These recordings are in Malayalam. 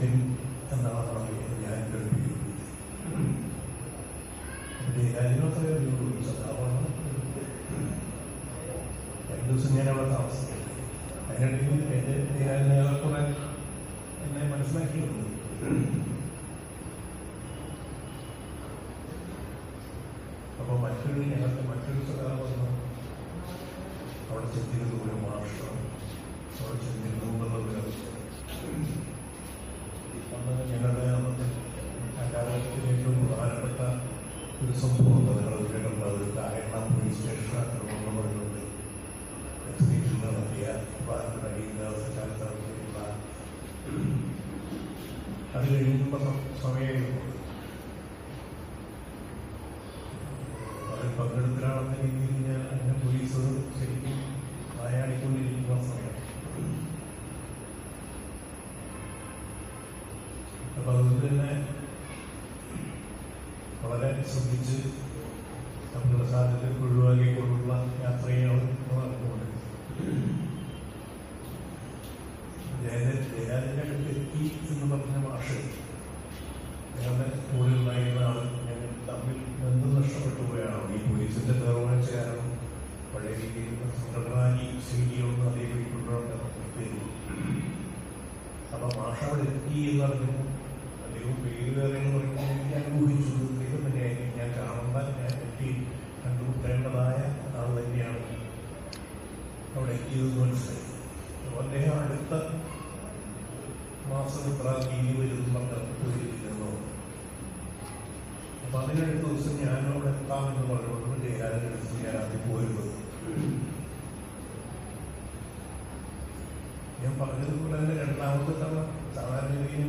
him and the ഒരു സംഭവം നിങ്ങൾ കേട്ടിട്ടുണ്ട് അത് കായംകുളം പോലീസ് സ്റ്റേഷൻ ആക്രമണം പറയുന്നുണ്ട് സ്റ്റേഷൻ നടത്തിയ അടിയന്തരാവസ്ഥക്കാലത്ത് നടത്തിയിട്ടുള്ള അത് കഴിഞ്ഞുള്ള സമയമായിരുന്നു. അതിൽ പങ്കെടുക്കലാണെന്ന രീതിയിൽ കീഴി വരുമെന്ന് പറഞ്ഞപ്പോൾ അപ്പൊ അതിനടുത്ത ദിവസം ഞാൻ അവിടെ എത്താമെന്ന് പറഞ്ഞപ്പോൾ ജയരാജൻ ഞാൻ ആദ്യം പോയിരുന്നത് ഞാൻ പറഞ്ഞതുപോലെ തന്നെ രണ്ടാമത്തെ തവണ സാധാരണഗതിയിൽ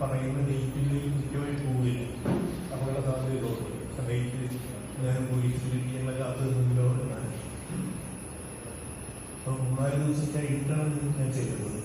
പറയുന്ന ഡേറ്റിലേക്ക് കൃത്യമായി പോവില്ല. അപകട സാധ്യതയുള്ളൂ. ഞാൻ പോയിരിക്കുന്ന കാത്തു നിന്നോ അപ്പൊ മൂന്നാൽ ദിവസം കഴിഞ്ഞിട്ടാണ് ഞാൻ ചെയ്തത്.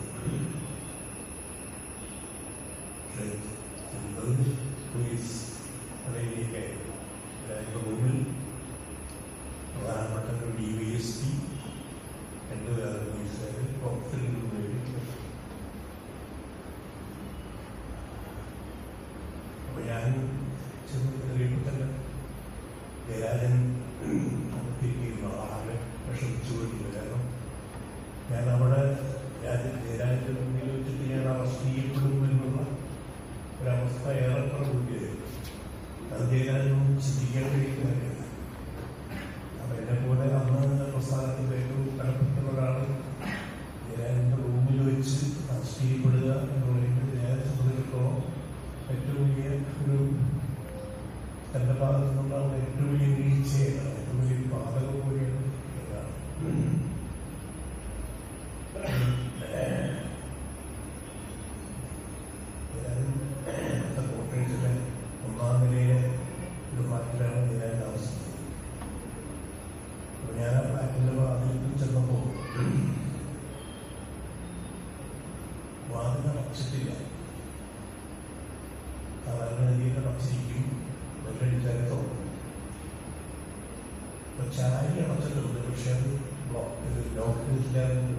ചാരി അടച്ചിട്ടുണ്ട് പക്ഷെ അത് ബ്ലോക്ക് ലോക്ക് ഇല്ലാന്ന്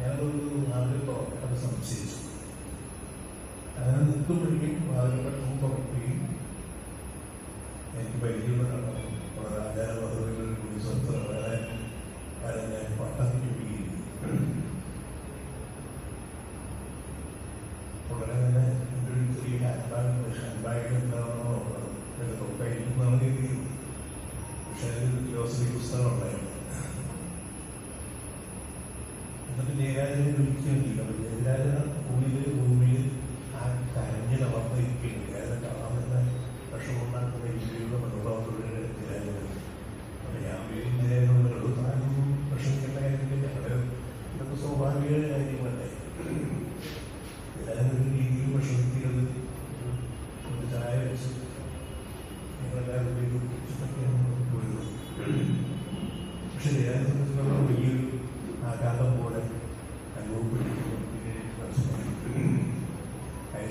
ഞാനൊരു നാല് തുറക്കാൻ സംശയിച്ചു. അങ്ങനെ നിൽക്കുമ്പോഴേക്കും വാതിൽ പെട്ടെന്ന് തുറക്കും എന്നിട്ട് ജയരാജനെ വിളിക്കുകയൊന്നുമില്ല. അപ്പോൾ ജയരാജ ഉള്ളിൽ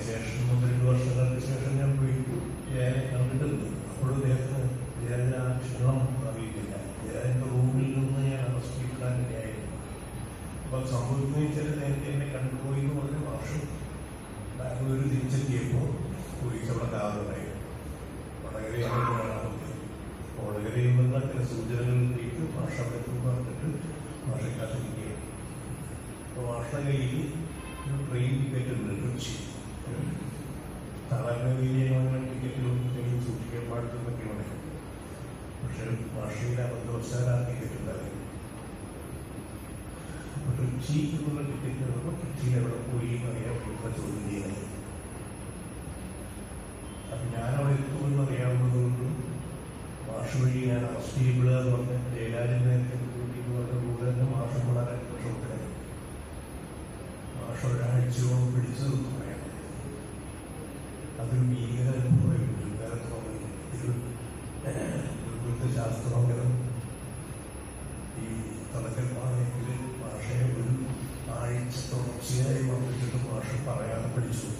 ഒന്ന് രണ്ട് വർഷങ്ങൾക്ക് ശേഷം ഞാൻ പോയി ജയനെ കണ്ടിട്ടുണ്ട് അപ്പോഴും അദ്ദേഹത്തിന് ജയന്റെ ആ ക്ഷണം അറിയിട്ടില്ല ജയന്റെ റൂമിൽ നിന്ന് ഞാൻ ഹോസ്പിറ്റലിലായിരുന്നു അപ്പം സംഭവിക്കുന്ന വെച്ചാൽ നേരത്തെ എന്നെ കണ്ടുപോയി എന്ന് പറഞ്ഞ വർഷം ബാംഗ്ലൂർ തിരിച്ചെത്തിയപ്പോൾ പോലീസ് അവിടെ കാറുണ്ടായി കാണാറുണ്ട്. വടകരയിൽ നിന്നുള്ള ചില സൂചനകളിലേക്ക് ഭാഷ പറഞ്ഞിട്ട് ഭാഷക്കാത്തിരിക്കുകയാണ് അപ്പോൾ ഭാഷ ട്രെയിൻ ടിക്കറ്റ് ഉണ്ട് കൊച്ചി. സാധാരണ അങ്ങനെ ടിക്കറ്റുകളും ട്രെയിൻ സൂക്ഷിക്കാൻ പാടില്ലെന്നൊക്കെ പറയും പക്ഷെ ഭാഷയിൽ അബദ്ധവശാൽ ആ ടിക്കറ്റ് ഉണ്ടായിരുന്നു കൊച്ചി എന്നുള്ള ടിക്കറ്റ് വന്നപ്പോൾ കൊച്ചിയിൽ എവിടെ അറിയാവുന്നതുകൊണ്ടും ഭാഷ വഴി ഞാൻ അറസ്റ്റ് ചെയ്യപ്പെടുക മാഷം വളരെ വിഷമത്തിലായി മാഷ ഒരാഴ്ചയോളം പിടിച്ചു പറയാം അതൊരു ഭീകര ഈ തലക്കന്മാരെങ്കിൽ ഭാഷയെ ഒരു ആഴ്ച തുടർച്ചയായി വന്നിട്ട് ഭാഷ പറയാതെ പഠിച്ചു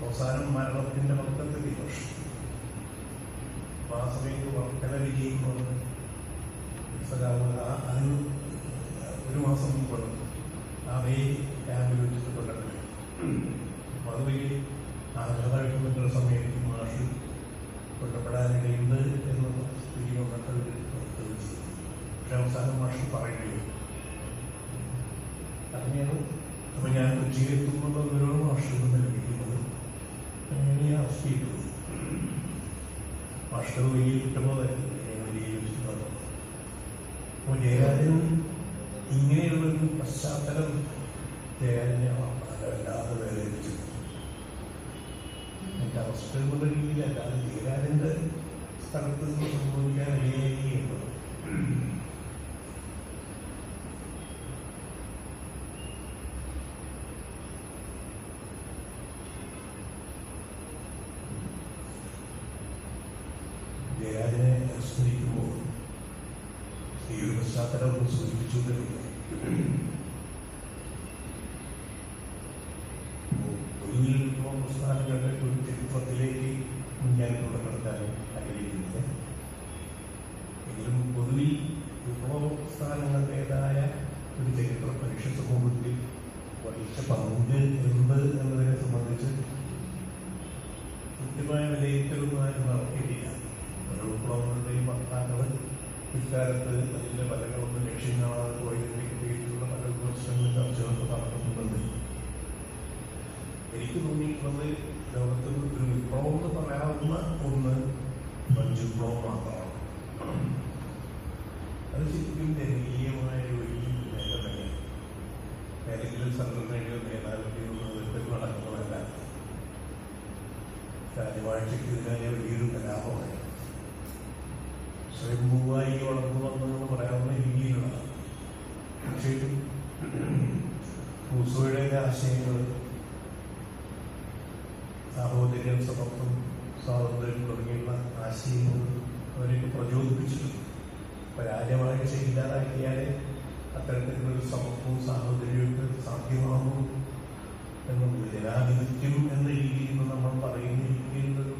അവസാനം മരണത്തിന്റെ പക്കത്തെത്തി ഭാഷ അപ്പൊ ആ വർക്കല വിജയിക്കുമ്പോൾ ഒരു മാസം മുമ്പ് അവയെ ക്യാമ്പിൽ വെച്ചിട്ട് കൊല്ലപ്പെട്ടു ആഘാതമായിട്ട് നിൽക്കുന്ന സമയത്ത് മാഷ് കൊല്ലപ്പെടാനിടയുണ്ട് എന്നുള്ള സ്ഥിതി പ്രവർത്തിച്ചു പക്ഷെ അവസാനം മാഷ് പറയുകയും അങ്ങനെയാണ് അപ്പൊ ഞാൻ കൊച്ചിയിലെത്തുമ്പോൾ മാഷിൽ നിന്ന് ലഭിക്കുന്നത് അങ്ങനെ ഞാൻ അറസ്റ്റ് ചെയ്തത് മാഷ്ടർ വലിയ കുറ്റബോധമായിരുന്നു അപ്പോൾ ഇങ്ങനെയുള്ളൊരു പശ്ചാത്തലം ജയരാജനെ അല്ലാതെ വേദനിച്ചു എനിക്ക് അവസ്ഥ എന്നുള്ള രീതിയിലല്ല. അത് ജയരാജന്റെ സ്ഥലത്ത് നിന്ന് സംഭവിക്കാൻ അനുയായി ജയരാജനെ ലോകത്തിൽ ഒരു വിപ്ലവം എന്ന് പറയാവുന്ന ഒന്ന് മഞ്ജു വിപ്ലവം മാത്രമാണ്. അത് ശരിക്കും ജനകീയമായ ഒരു മേഖലയാണ് ഏതെങ്കിലും സംഘടനയോ മേധാവിയോ നേതൃത്വത്തിൽ നടക്കുന്നതല്ല. രാജവാഴ്ചയ്ക്കെതിരായ വലിയൊരു കലാപമായി സ്വയംഭൂവായി വളർന്നു വന്നതെന്ന് പറയാവുന്ന രീതിയിലുള്ളതാണ്. പക്ഷേ മൂസോയുടെ ആശയങ്ങൾ സമത്വം സ്വാതന്ത്ര്യം തുടങ്ങിയുള്ള ആശയങ്ങൾ അവരെയൊക്കെ പ്രചോദിപ്പിച്ചിട്ടുണ്ട്. അപ്പൊ ചെയ്യില്ലാതാക്കിയാലേ അത്തരത്തിലുള്ള സമത്വവും സാഹോദര്യവും സാധ്യമാകും എന്നുള്ളത് ജനാധിപത്യം എന്ന രീതിയിൽ നമ്മൾ പറയുന്ന രീതിയിലുള്ളൊരു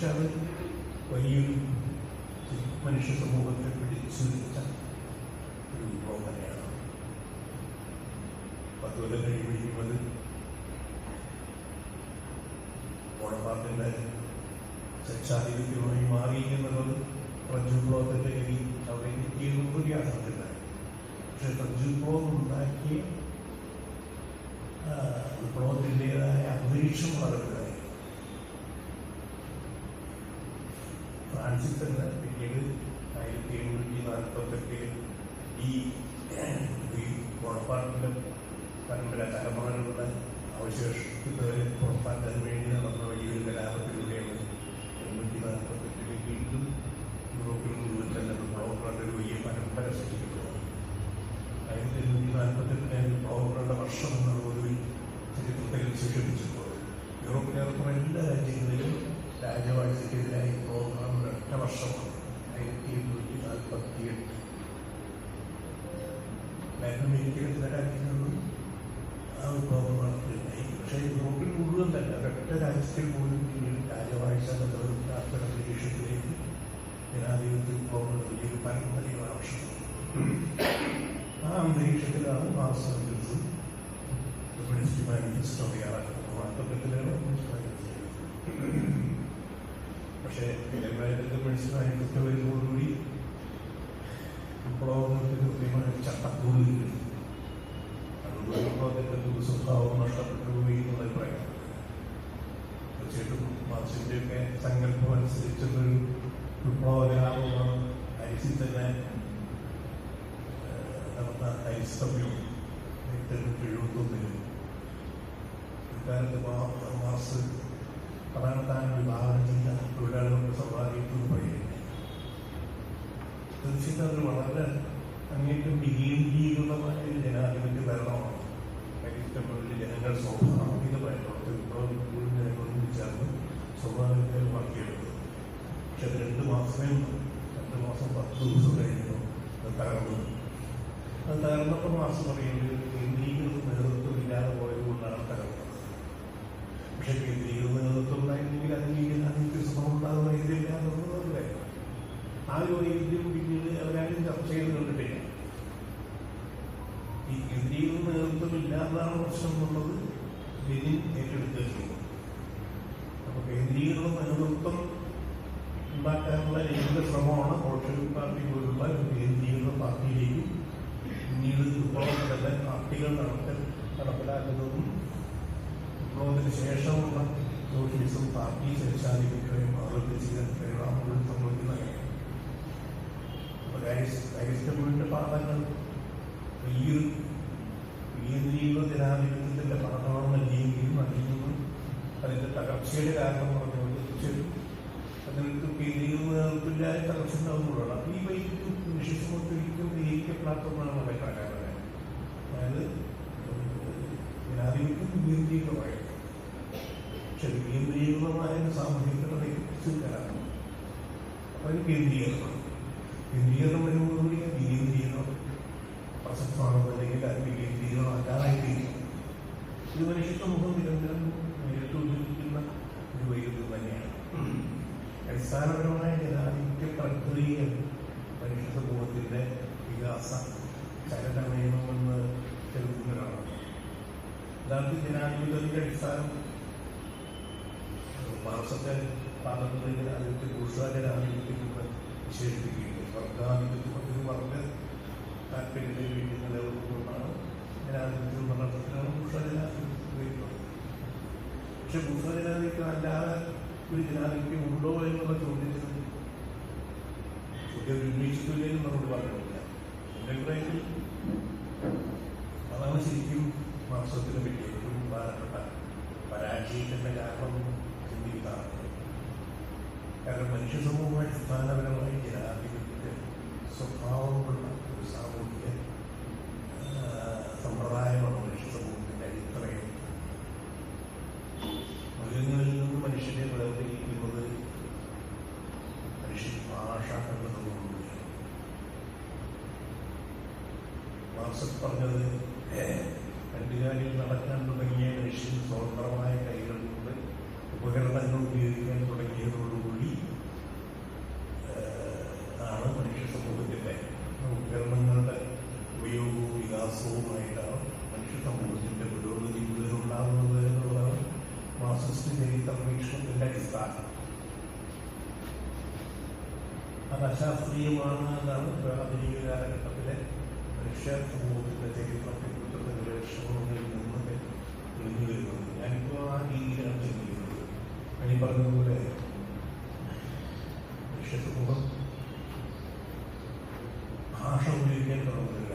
പക്ഷെ അത് വലിയൊരു മനുഷ്യ സമൂഹത്തെ പിടിച്ചു വെച്ച ഒരു വിഭവം തന്നെയാണ് പത്ത് കൊല്ലം കഴിയുമ്പോഴേക്കും അത് ബോണപ്പാർട്ടിന്റെ ശിക്ഷാധിപത്യമായി മാറി എന്നുള്ളത് ഫ്രഞ്ച് വിപ്ലവത്തിന്റെ ഗതി അവിടെ എത്തിയതൊന്നും ഒരു യാഥാർത്ഥ്യമില്ല പക്ഷെ ഫ്രഞ്ച് വിപ്ലവം ഉണ്ടാക്കിയ ആ, വിപ്ലവത്തിന്റെതായ അന്തരീക്ഷം വളരുകയായി ഫ്രാൻസിൽ തന്നെ പിന്നീട് ആയിരത്തി എണ്ണൂറ്റി നാൽപ്പത്തെട്ടിൽ ഈ ബോണപ്പാർട്ടിന്റെ പരമ്പര തലമുറകളുടെ അവശേഷിക്കുന്നവരെ പുറത്താക്കാൻ വേണ്ടി നടന്ന വലിയൊരു കലാപത്തിലൂടെയാണ് എണ്ണൂറ്റി നാൽപ്പത്തെട്ടിൽ വീണ്ടും യൂറോപ്പിൽ മുഴുവൻ തന്നെ പ്രവർത്തനങ്ങളുടെ ഒരു വലിയ പരമ്പര സൃഷ്ടിക്കുന്നത് ആയിരത്തി എണ്ണൂറ്റി നാൽപ്പത്തെട്ടിലെ പ്രവർത്തനങ്ങളുടെ വർഷം എന്നുള്ള ഒരു ചരിത്രത്തിൽ വിശേഷിപ്പിച്ചപ്പോൾ യൂറോപ്പിലെ എല്ലാ രാജ്യങ്ങളിലും രാജവാഴ്ചയ്ക്കെതിരായി വിപ്ലവങ്ങളുടെ ഒറ്റ വർഷമാണ് ആയിരത്തി എണ്ണൂറ്റി നാൽപ്പത്തി എട്ട് ചില രാജ്യങ്ങളിലും ആ വിപ്ലവം പക്ഷേ യൂറോപ്പിൽ മുഴുവൻ തന്നെ ഒരൊറ്റ രാജ്യത്തിൽ പോലും പിന്നീട് രാജവാഴ്ച എന്നുള്ളത് രാഷ്ട്ര അന്തരീക്ഷത്തിലേക്ക് ജനാധിപത്യ വിഭവങ്ങൾ വലിയൊരു പരമ്പരയും ആവശ്യമാണ് ആ അന്തരീക്ഷത്തിലാണ് മാർക്സ് കമ്മ്യൂണിസ്റ്റ് മാനിഫെസ്റ്റോ തയ്യാറാക്കുന്നത്. കമ്മ്യൂണിസ്റ്റ് മാനിഫെസ്റ്റോ പക്ഷേ എല്ലാവരും കമ്മ്യൂണിസ്റ്റ് മാനിഫെസ്റ്റോ വരുന്നതോടുകൂടി വിപ്ലവങ്ങൾക്ക് കൃത്യമായ ചട്ടക്കൂട് കിട്ടി അതുകൊണ്ട് വിപ്ലവത്തിന്റെ ഒരു സ്വഭാവം നഷ്ടപ്പെട്ടു പോയി എന്നുള്ള അഭിപ്രായം. തീർച്ചയായിട്ടും മാർക്സിന്റെയൊക്കെ സങ്കല്പം അനുസരിച്ചുള്ളൊരു വിപ്ലവകലാപമാണ് ഐസിൽ തന്നെ നടന്ന എഴുന്നൂറ്റി എഴുപത്തൊന്നിലും. ഇക്കാലത്ത് മാർസ് അതാണ് താൻ വിഭാവനം ചെയ്ത തൊഴിലാളികളുടെ സമ്പാദിക്കുന്നു പറയുന്നത് തീർച്ചയായിട്ടും അത് വളരെ അങ്ങേറ്റം വികേന്ദ്രീകൃതമായ ഒരു ജനാധിപത്യ ഭരണമാണ്. ക്രൈസ്തവരിൽ ജനങ്ങൾ സ്വാഭാവികമായിട്ടുള്ള വിപ്ലവം മുഴുവൻ ജനങ്ങളും ചേർന്ന് സ്വാഭാവികമായി മാറ്റിയെടുത്തത് പക്ഷെ അത് രണ്ട് മാസമേ ഉള്ളൂ. രണ്ട് മാസം പത്ത് ദിവസം കഴിഞ്ഞു അത് തകർന്നു. അത് തകർന്നപ്പോൾ മാസം പറയുന്നത് പാർട്ടി ശേഷാധിപത്യമായും മാറുകയും ചെയ്ത പരിണാമങ്ങൾ സംഭവിക്കുന്ന കാര്യം അപ്പൊ കമ്മ്യൂണിന്റെ പാഠങ്ങൾ വലിയൊരു കേന്ദ്രീകൃത ജനാധിപത്യത്തിന്റെ പാഠമാണ് നൽകിയെങ്കിലും തകർച്ചയുടെ കാരണം പറഞ്ഞുകൊണ്ട് തീർച്ചയായും അതിനൊരു കേന്ദ്രീകൃത നേതൃത്വമില്ലായ തകർച്ച ഉണ്ടാകുന്നുള്ളതാണ് ഈ വൈദ്യുതി നിശ്ചിതമൊരിക്കലും ഗ്രഹിക്കപ്പെടാത്തതാണ് അഭിപ്രായം അതായത് ജനാധിപത്യം കേന്ദ്രീകൃതമായിരുന്നു പക്ഷെ കേന്ദ്രീകൃതമായ ഒരു സാമൂഹികതയെ കുറിച്ച് കലാപം അപ്പൊ അത് കേന്ദ്രീകരണം കേന്ദ്രീകരണം വരുമ്പോഴുകൂടി വികേന്ദ്രീകരണം പ്രസക്തമാണെന്നുണ്ടെങ്കിൽ അത് വികേന്ദ്രീകരണം അല്ലാതായിത്തീരും ഇത് മനുഷ്യ സമൂഹം നിരന്തരം നേരിട്ട് ഉദ്ദേശിക്കുന്ന ഒരു വൈരുദ്ധ്യം തന്നെയാണ്. അടിസ്ഥാനപരമായ ജനാധിപത്യ പ്രക്രിയ മനുഷ്യ സമൂഹത്തിന്റെ വികാസ ചലനമയമെന്ന് തെളിവുകളാണ് യഥാർത്ഥ ജനാധിപത്യത്തിന്റെ അടിസ്ഥാനം. മാർസത്തെ പാർലമെന്റിന്റെ ജനാധിപത്യ പുരുഷ ജനാധിപത്യം വർഗാധിപത്യം ഒരു വർഗ താല്പര്യത്തിന് വേണ്ടി നിലനിൽക്കുന്നതാണ് ജനാധിപത്യം എന്ന അർത്ഥത്തിലാണ് പുരുഷ ജനാധിപത്യം പക്ഷെ പുരുഷ അല്ലാതെ ഒരു ജനാധിപത്യം ഉണ്ടോ എന്നുള്ള ചോദ്യത്തിന് ചോദ്യം ഉന്നയിച്ചിട്ടില്ലെന്നും നമ്മളോട് പറഞ്ഞില്ല എന്റെ അഭിപ്രായത്തിൽ അതാണ് ശരിക്കും മാർസത്തിന് പറ്റിയ ഏറ്റവും പ്രധാനപ്പെട്ട പരാജയത്തിന്റെ കാരണം ചിന്തിക്കുന്നതാണ്. കാരണം മനുഷ്യ സമൂഹമായി അടിസ്ഥാനപരമായി ജനാധിപത്യത്തിന്റെ സ്വഭാവമുള്ള ഒരു സാമൂഹിക സമ്പ്രദായമാണ് മനുഷ്യ സമൂഹത്തിന്റെ അടിത്തറയിൽ. മൃഗങ്ങളിൽ നിന്ന് മനുഷ്യനെ വേർതിരിക്കുന്നത് മനുഷ്യ ഭാഷ എന്നതുകൊണ്ട് മാർസൽ പറഞ്ഞത് കണ്ടുകാലിൽ നടക്കാൻ തുടങ്ങിയ മനുഷ്യൻ സ്വതന്ത്രമായ കൈകൾ ഉപകരണങ്ങൾ ഉപയോഗിക്കാൻ തുടങ്ങിയതോടുകൂടി ആണ് മനുഷ്യ സമൂഹത്തിന്റെ ഉപകരണങ്ങളുടെ ഉപയോഗവും വികാസവുമായിട്ടാണ് മനുഷ്യ സമൂഹത്തിന്റെ പുരോഗതി മുഴുവൻ ഉണ്ടാകുന്നത് എന്നുള്ളതാണ് മാർക്സിസ്റ്റ് ചരിത്ര വീക്ഷണത്തിന്റെ അടിസ്ഥാനം. അത് അശാസ്ത്രീയമാണ് എന്നാണ് ആധുനിക കാലഘട്ടത്തിലെ മനുഷ്യ സമൂഹത്തിന്റെ ചരിത്രത്തെക്കുറിച്ചുള്ള ഗവേഷണങ്ങളിൽ നിന്നൊക്കെ തെളിഞ്ഞു വരുന്നത് ഞാനിപ്പോൾ ആ രീതിയിലാണ് ചിന്തിക്കുന്നത് ഞാൻ ഈ പറഞ്ഞതുപോലെ മനുഷ്യ സമൂഹം ഭാഷ ഉപയോഗിക്കാൻ തുടങ്ങുന്നില്ല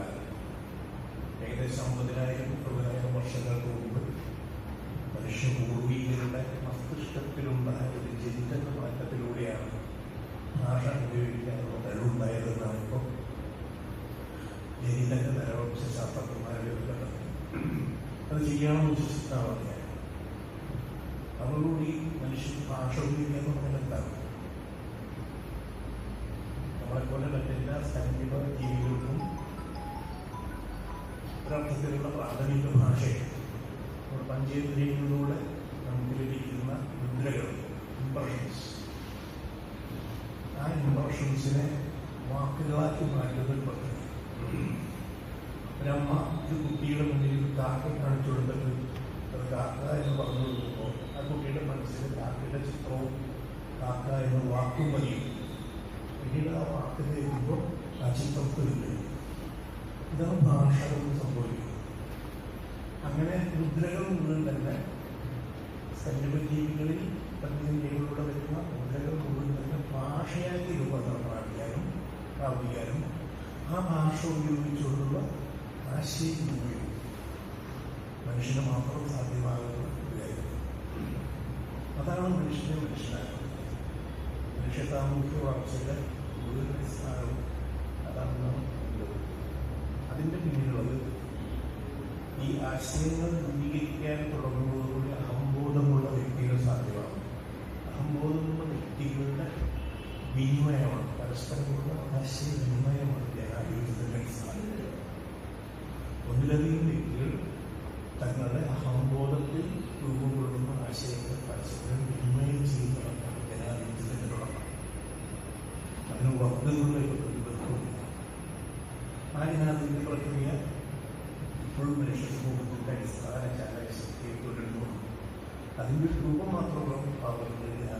ഏകദേശം അമ്പതിനായിരം മുപ്പതിനായിരം വർഷങ്ങൾക്ക് മുമ്പ് മനുഷ്യ പൂർവീകരുടെ മസ്തിഷ്കത്തിലുണ്ടായ ഒരു ചിന്തന മാറ്റത്തിലൂടെയാണ് ഭാഷ ഉപയോഗിക്കാനുള്ള കഴിവുണ്ടായതെന്നാണ് ഇപ്പോൾ ജനിതക നരവംശ ശാസ്ത്രജ്ഞന്മാരുടെ ഒരു ഘട്ടം അത് ചെയ്യാമെന്ന് വിശ്വസിക്കുന്ന മതിയായി അതോടുകൂടി മനുഷ്യൻ ഭാഷ ഉപയോഗിക്കാൻ പറഞ്ഞാൽ എന്താണ് നമ്മളെപ്പോലെ മറ്റെല്ലാ സംഗീത ജീവികൾക്കും ഒരർത്ഥത്തിലുള്ള പ്രാഥമിക ഭാഷയാണ് നമ്മുടെ പഞ്ചേന്ദ്രിയങ്ങളിലൂടെ നമുക്ക് ലഭിക്കുന്ന മുദ്രകൾ ഇംപ്രഷൻസ് ആ ഇംപ്രഷൻസിനെ വാക്കുകളാക്കി മാറ്റുന്ന പദ്ധതി. ഒരമ്മ ഒരു കുട്ടിയുടെ മുന്നിൽ കാക്ക കാണിച്ചു കൊടുത്തിട്ട് അത് കാക്ക എന്ന് പറഞ്ഞു കൊടുക്കുമ്പോൾ ആ കുട്ടിയുടെ മനസ്സിൽ കാക്കയുടെ ചിത്രവും കാക്ക എന്ന വാക്കും മതിയും പിന്നീട് ആ വാക്ക് കേൾക്കുമ്പോൾ ആ ചിത്രത്തിലുണ്ട് ഇതാണ് ഭാഷ സംഭവിക്കുന്നത്. അങ്ങനെ മുദ്രകൾ മുഴുവൻ തന്നെ സൈനികജീവികളിൽ പ്രതിനിധികളിലൂടെ വരുന്ന മുദ്രകൾ മുഴുവൻ തന്നെ ഭാഷയാക്കി രൂപകൽപ്പനാക്കാനും പ്രാപിക്കാനും ആ ഭാഷ ഉപയോഗിച്ചുകൊണ്ടുള്ള ആശയവിനിമയം മനുഷ്യന് മാത്രം സാധ്യമാകുന്ന കാര്യം അതാണ് മനുഷ്യനെ മനുഷ്യനാക്കുന്നത് മനുഷ്യ സാമൂഹ്യ വളർച്ചയുടെ അടിസ്ഥാനവും അതാണെന്നാണ് ഉള്ളത് അതിന്റെ പിന്നിലുള്ളത് ഈ ആശയങ്ങൾ അംഗീകരിക്കാൻ തുടങ്ങുന്നതോടുകൂടി അഹംബോധമുള്ള വ്യക്തികൾ സാധ്യമാണ്. അഹംബോധമുള്ള വ്യക്തികളുടെ വിനിമയമാണ്. പരസ്പരമുള്ള ആശയവിനിമയമാണ് ജനാധിപത്യത്തിന്റെ സാധ്യത. ഒന്നിലധികം വ്യക്തികൾ തങ്ങളുടെ അഹംബോധത്തിൽ രൂപം കൊള്ളുന്ന ആശയങ്ങൾ പരസ്പരം വിനിമയം ചെയ്യുന്നതാണ് ജനാധിപത്യത്തിന്റെ തുടക്കം അതിന് വർദ്ധങ്ങളുടെ ബന്ധവുമില്ല ആ ജനാധിപത്യ പ്രക്രിയ ഇപ്പോഴും മനുഷ്യ സമൂഹത്തിന്റെ അടിസ്ഥാന ചാലശക്തിയെ തുടരുന്നു അതിന്റെ രൂപം മാത്രമാണ് പാവങ്ങളുടെ